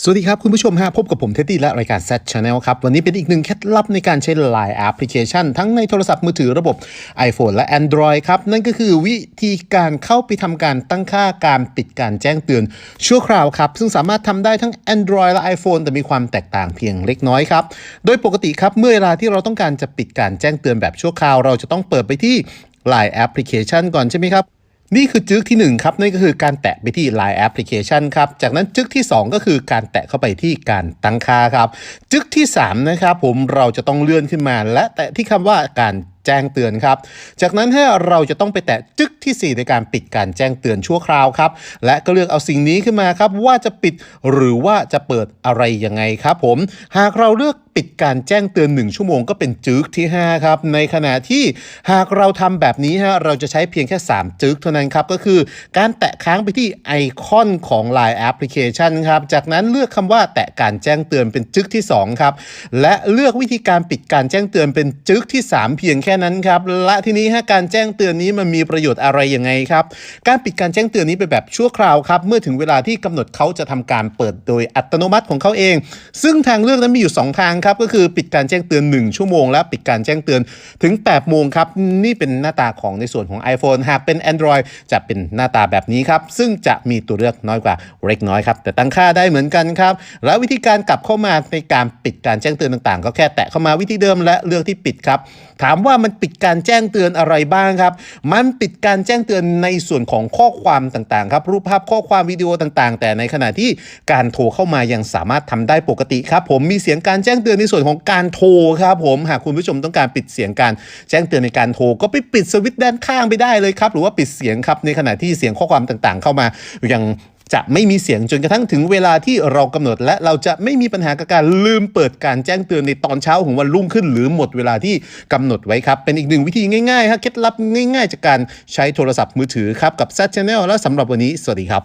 สวัสดีครับ คุณผู้ชมฮะพบกับผมเท็ดดี้และรายการ Z Channel ครับ วันนี้เป็นอีกหนึ่งเคล็ดลับในการใช้ Line แอปพลิเคชัน ทั้งในโทรศัพท์มือถือระบบ iPhone และ Android ครับ นั่นก็คือวิธีการเข้าไปทำการตั้งค่าการปิดการแจ้งเตือนชั่วคราวครับ ซึ่งสามารถทำได้ทั้ง Android และ iPhone แต่มีความแตกต่างเพียงเล็กน้อยครับ โดยปกติครับเมื่อเวลาที่เราต้องการจะปิดการแจ้งเตือนแบบชั่วคราว เราจะต้องเปิดไปที่ Line แอปพลิเคชันก่อนใช่ไหมครับ นี่คือจึ๊กที่ 1 ครับนั่นก็คือการแตะไปที่ Line Application ครับ จากนั้นจึ๊กที่ 2 ก็คือการแตะเข้าไปที่การตั้งค่าครับ จึ๊กที่3นะครับผมเราจะต้องเลื่อนขึ้นมา และแตะที่คำว่าการ แจ้งเตือนครับ จากนั้นให้เราจะต้องไปแตะจึ๊กที่ 4 ในการปิดการแจ้งเตือนชั่วคราวครับ และก็เลือกเอาสิ่งนี้ขึ้นมาครับว่าจะปิดหรือว่าจะเปิดอะไรยังไงครับผม หากเราเลือกปิดการแจ้งเตือน 1 ชั่วโมงก็เป็นจึ๊กที่ 5 ครับ ในขณะที่หากเราทำแบบนี้ฮะเราจะใช้เพียงแค่ 3 จึ๊กเท่านั้นครับ ก็คือการแตะค้างไปที่ไอคอนของ Line Application ครับ จากนั้นเลือกคำว่าแตะการแจ้งเตือนเป็นจึ๊กที่ 2 ครับ และเลือกวิธีการปิดการแจ้งเตือนเป็นจึ๊กที่ 3 เพียงแค่นั้นครับ และทีนี้ฮะการแจ้งเตือนนี้มันมีประโยชน์อะไรยังไงครับ การปิดการแจ้งเตือนนี้เป็นแบบชั่วคราวครับ เมื่อถึงเวลาที่กำหนดเขาจะทำการเปิดโดยอัตโนมัติของเขาเอง ซึ่งทางเลือกนั้นมีอยู่ 2 ทางครับ ก็คือปิดการแจ้งเตือน 1 ชั่วโมง และปิดการแจ้งเตือนถึง8โมงครับ นี่เป็นหน้าตาของในส่วนของ iPhone หากเป็น Android จะเป็นหน้าตาแบบนี้ครับ ซึ่งจะมีตัวเลือกน้อยกว่าเล็กน้อยครับ แต่ตั้งค่าได้เหมือนกันครับ แล้ววิธีการกลับเข้ามาในการปิดการแจ้งเตือนต่างๆ ก็แค่แตะเข้ามาวิธีเดิมและเลือกที่ปิดครับ ถามว่ามันปิดการแจ้งเตือนอะไรบ้างครับ มันปิดการแจ้งเตือนในส่วนของข้อความต่างๆครับรูปภาพข้อความวิดีโอต่างๆ แต่ในขณะที่การโทรเข้ามายังสามารถทำได้ปกติครับ ผมมีเสียงการแจ้งเตือนในส่วนของการโทรครับ ผมหากคุณผู้ชมต้องการปิดเสียงการแจ้งเตือนในการโทรก็ไปปิดสวิตช์ด้านข้างไปได้เลยครับ หรือว่าปิดเสียงครับในขณะที่เสียงข้อความต่างๆ เข้ามายัง จะไม่มีเสียงจนกระทั่งถึงเวลาที่เรากำหนด และเราจะไม่มีปัญหากับการลืมเปิดการแจ้งเตือนในตอนเช้าของวันรุ่งขึ้น หรือหมดเวลาที่กำหนดไว้ครับ เป็นอีกหนึ่งวิธีง่ายๆฮะเคล็ดลับง่าย ๆ จากการใช้โทรศัพท์มือถือครับกับ Z Channel แล้วสำหรับวันนี้ สวัสดีครับ